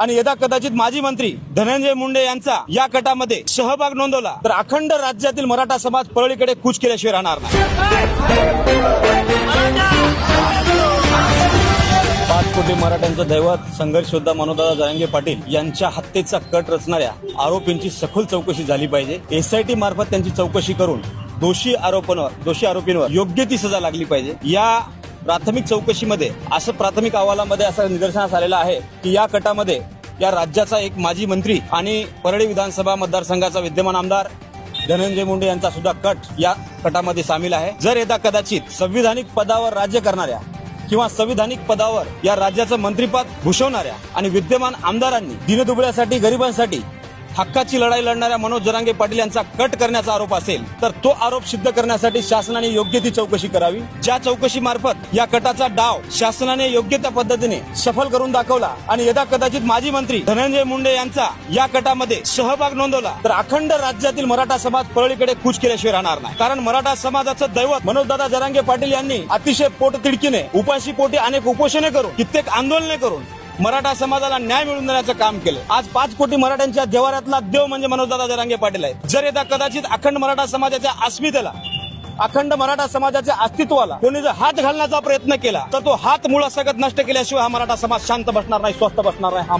आणि यदा कदाचित माजी मंत्री धनंजय मुंडे यांचा या गटामध्ये सहभाग नोंदवला तर अखंड राज्यातील मराठा समाज परळीकडे कूच केल्याशिवाय राहणार नाही. पाच कोटी मराठ्यांचं दैवत संघर्ष योद्धा मनोदादा जरांगे पाटील यांच्या हत्येचा कट रचणाऱ्या आरोपींची सखोल चौकशी झाली पाहिजे. एसआयटी मार्फत त्यांची चौकशी करून दोषी आरोपांवर दोषी आरोपींवर योग्य ती सजा लागली पाहिजे. या प्राथमिक चौकशीमध्ये असं प्राथमिक अहवालामध्ये असं निदर्शनास आलेलं आहे की या कटामध्ये या राज्याचा एक माजी मंत्री आणि परळी विधानसभा मतदारसंघाचा विद्यमान आमदार धनंजय मुंडे यांचा सुद्धा कट या कटामध्ये सामील आहे. जर यदा कदाचित संविधानिक पदावर राज्य करणाऱ्या किंवा संविधानिक पदावर या राज्याचं मंत्रीपद भूषवणाऱ्या आणि विद्यमान आमदारांनी दिनदुबळ्यासाठी गरिबांसाठी हक्काची लढाई लढणाऱ्या मनोज जरांगे पाटील यांचा कट करण्याचा आरोप असेल तर तो आरोप सिद्ध करण्यासाठी शासनाने योग्य ती चौकशी करावी. ज्या चौकशी मार्फत या कटाचा डाव शासनाने योग्य त्या पद्धतीने सफल करून दाखवला आणि यदा कदाचित माजी मंत्री धनंजय मुंडे यांचा या कटामध्ये सहभाग नोंदवला तर अखंड राज्यातील मराठा समाज परळीकडे कूच केल्याशिवाय राहणार नाही. कारण मराठा समाजाचं दैवत मनोजदादा जरांगे पाटील यांनी अतिशय पोटतिडकीने उपाशी पोटी अनेक उपोषणे करून कित्येक आंदोलने करून मराठा समाजाला न्याय मिळवून देण्याचं काम केलं. आज पाच कोटी मराठ्यांच्या देवाऱ्यातला देव म्हणजे मनोजदादा जरांगे पाटील आहेत. जर येत्या कदाचित अखंड मराठा समाजाच्या अस्मितेला अखंड मराठा समाजाच्या अस्तित्वाला कोणी जर हात घालण्याचा प्रयत्न केला तर तो हात मुळासकट नष्ट केल्याशिवाय हा मराठा समाज शांत बसणार नाही स्वस्थ बसणार नाही हा